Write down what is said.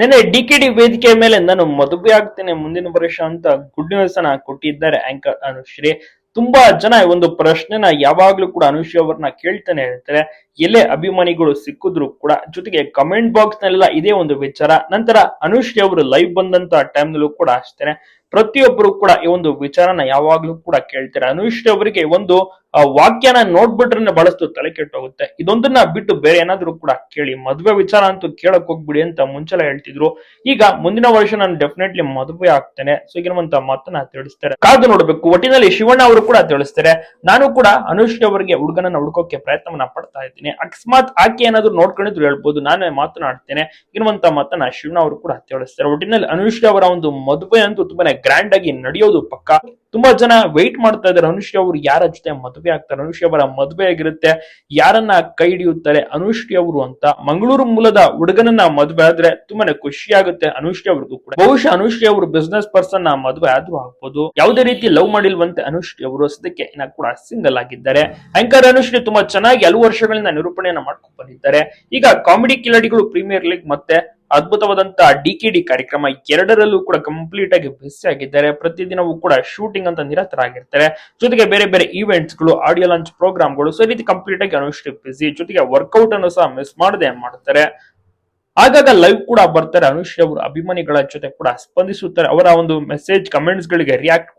ನಿನ್ನೆ D K D ವೇದಿಕೆ ಮೇಲೆ ನಾನು ಮದುವೆ ಆಗ್ತೇನೆ, ಮುಂದಿನ ವರ್ಷ ಅಂತ ಗುಡ್ ನ್ಯೂಸ್ ಅನ್ನ ಕೊಟ್ಟಿದ್ದಾರೆ ಆಂಕರ್ ಅನುಶ್ರೀ. ತುಂಬಾ ಜನ ಒಂದು ಪ್ರಶ್ನೆನ ಯಾವಾಗ್ಲೂ ಕೂಡ ಅನುಶ್ರೀ ಅವ್ರನ್ನ ಕೇಳ್ತಾನೆ ಹೇಳ್ತಾರೆ. ಎಲ್ಲೇ ಅಭಿಮಾನಿಗಳು ಸಿಕ್ಕಿದ್ರು ಕೂಡ ಜೊತೆಗೆ ಕಮೆಂಟ್ ಬಾಕ್ಸ್ ನಲ್ಲೆಲ್ಲ ಇದೇ ಒಂದು ವಿಚಾರ. ನಂತರ ಅನುಶ್ರೀ ಅವರು ಲೈವ್ ಬಂದಂತ ಟೈಮ್ ನಲ್ಲೂ ಕೂಡ ಅಷ್ಟೇನೆ. ಪ್ರತಿಯೊಬ್ಬರು ಕೂಡ ಈ ಒಂದು ವಿಚಾರನ ಯಾವಾಗ್ಲೂ ಕೂಡ ಕೇಳ್ತಾರೆ. ಅನುಷ್ಠ ಅವರಿಗೆ ಒಂದು ವಾಕ್ಯನ ನೋಡ್ಬಿಟ್ರೆ ಬಳಸ್ತು ತಲೆ ಕೆಟ್ಟೋಗುತ್ತೆ ಇದೊಂದನ್ನ ಬಿಟ್ಟು ಬೇರೆ ಏನಾದ್ರು ಕೂಡ ಕೇಳಿ. ಮದುವೆ ವಿಚಾರ ಅಂತೂ ಕೇಳಕ್ ಹೋಗ್ಬಿಡಿ ಅಂತ ಮುಂಚೆಲ್ಲ ಹೇಳ್ತಿದ್ರು. ಈಗ ಮುಂದಿನ ವರ್ಷ ನಾನು ಡೆಫಿನೆಟ್ಲಿ ಮದುವೆ ಆಗ್ತೇನೆ. ಸೊ ಈಗಿರುವಂತ ಮಾತನ್ನ ತಿಳಿಸ್ತಾರೆ ಕಾದು ನೋಡ್ಬೇಕು. ಒಟ್ಟಿನಲ್ಲಿ ಶಿವಣ್ಣ ಅವರು ಕೂಡ ತಿಳಿಸ್ತಾರೆ. ನಾನು ಕೂಡ ಅನುಷ್ಠ ಅವರಿಗೆ ಹುಡುಗನನ್ನ ಹುಡುಕೋಕೆ ಪ್ರಯತ್ನವನ್ನ ಪಡ್ತಾ ಇದ್ದೀನಿ. ಅಕಸ್ಮಾತ್ ಆಕೆ ಏನಾದ್ರು ನೋಡ್ಕೊಂಡಿದ್ರು ಹೇಳ್ಬೋದು. ನಾನೇ ಮಾತನಾಡ್ತೇನೆ. ಇರುವಂತ ಮಾತನ್ನ ಶಿವಣ್ಣ ಅವರು ಕೂಡ ತಿಳಿಸ್ತಾರೆ. ಒಟ್ಟಿನಲ್ಲಿ ಅನುಷ್ಠ ಅವರ ಒಂದು ಮದುವೆ ಅಂತೂ ತುಂಬಾನೇ ಗ್ರ್ಯಾಂಡ್ ಆಗಿ ನಡೆಯೋದು ಪಕ್ಕ. ತುಂಬಾ ಜನ ವೆಯ್ಟ್ ಮಾಡ್ತಾ ಇದ್ದಾರೆ. ಅನುಶ್ರೀ ಅವರು ಯಾರ ಜೊತೆ ಮದುವೆ ಆಗ್ತಾರೆ? ಅನುಶ್ರೀ ಅವರ ಮದುವೆ ಆಗಿರುತ್ತೆ. ಯಾರನ್ನ ಕೈ ಹಿಡಿಯುತ್ತಾರೆ? ಅನುಶ್ರೀ ಅವರು ಅಂತ. ಮಂಗಳೂರು ಮೂಲದ ಹುಡುಗನನ್ನ ಮದುವೆ ಆದ್ರೆ ತುಂಬಾನೇ ಖುಷಿ ಆಗುತ್ತೆ ಅನುಶ್ರೀ ಅವ್ರಿಗೂ ಕೂಡ. ಬಹುಶಃ ಅನುಶ್ರೀ ಅವರು ಬಿಸ್ನೆಸ್ ಪರ್ಸನ್ನ ಮದುವೆ ಆದ್ರೂ ಆಗ್ಬೋದು. ಯಾವುದೇ ರೀತಿ ಲವ್ ಮಾಡಿಲ್ವಂತೆ ಅನುಶ್ರೀ ಅವರು ಸದ್ಯಕ್ಕೆ ಕೂಡ ಸಿಂಗಲ್ ಆಗಿದ್ದಾರೆ. ಆಂಕರ್ ಅನುಶ್ರೀ ತುಂಬಾ ಚೆನ್ನಾಗಿ ಹಲವು ವರ್ಷಗಳಿಂದ ನಿರೂಪಣೆಯನ್ನ ಮಾಡ್ಕೊಂಡು ಬಂದಿದ್ದಾರೆ. ಈಗ ಕಾಮಿಡಿ ಕಿಲಾಡಿಗಳು ಪ್ರೀಮಿಯರ್ ಲೀಗ್ ಮತ್ತೆ ಅದ್ಭುತವಾದಂತ ಡಿ ಕೆ ಡಿ ಕಾರ್ಯಕ್ರಮ ಎರಡರಲ್ಲೂ ಕೂಡ ಕಂಪ್ಲೀಟ್ ಆಗಿ ಬಿಸಿ ಆಗಿದ್ದಾರೆ. ಪ್ರತಿದಿನವೂ ಕೂಡ ಶೂಟಿಂಗ್ ಅಂತ ನಿರತರಾಗಿರ್ತಾರೆ. ಜೊತೆಗೆ ಬೇರೆ ಬೇರೆ ಈವೆಂಟ್ಸ್ಗಳು ಆಡಿಯೋ ಲಾಂಚ್ ಪ್ರೋಗ್ರಾಮ್ಗಳು ಸೊ ರೀತಿ ಕಂಪ್ಲೀಟ್ ಆಗಿ ಅನುಷ್ಠಿ ಬಿಸಿ ಜೊತೆಗೆ ವರ್ಕೌಟ್ ಅನ್ನು ಸಹ ಮಿಸ್ ಮಾಡದೆ ಮಾಡ್ತಾರೆ. ಆಗಾಗ ಲೈವ್ ಕೂಡ ಬರ್ತಾರೆ. ಅನುಶ್ರೀ ಅವರು ಅಭಿಮಾನಿಗಳ ಜೊತೆ ಕೂಡ ಸ್ಪಂದಿಸುತ್ತಾರೆ. ಅವರ ಒಂದು ಮೆಸೇಜ್ ಕಮೆಂಟ್ಸ್ ಗಳಿಗೆ ರಿಯಾಕ್ಟ್ ಕೂಡ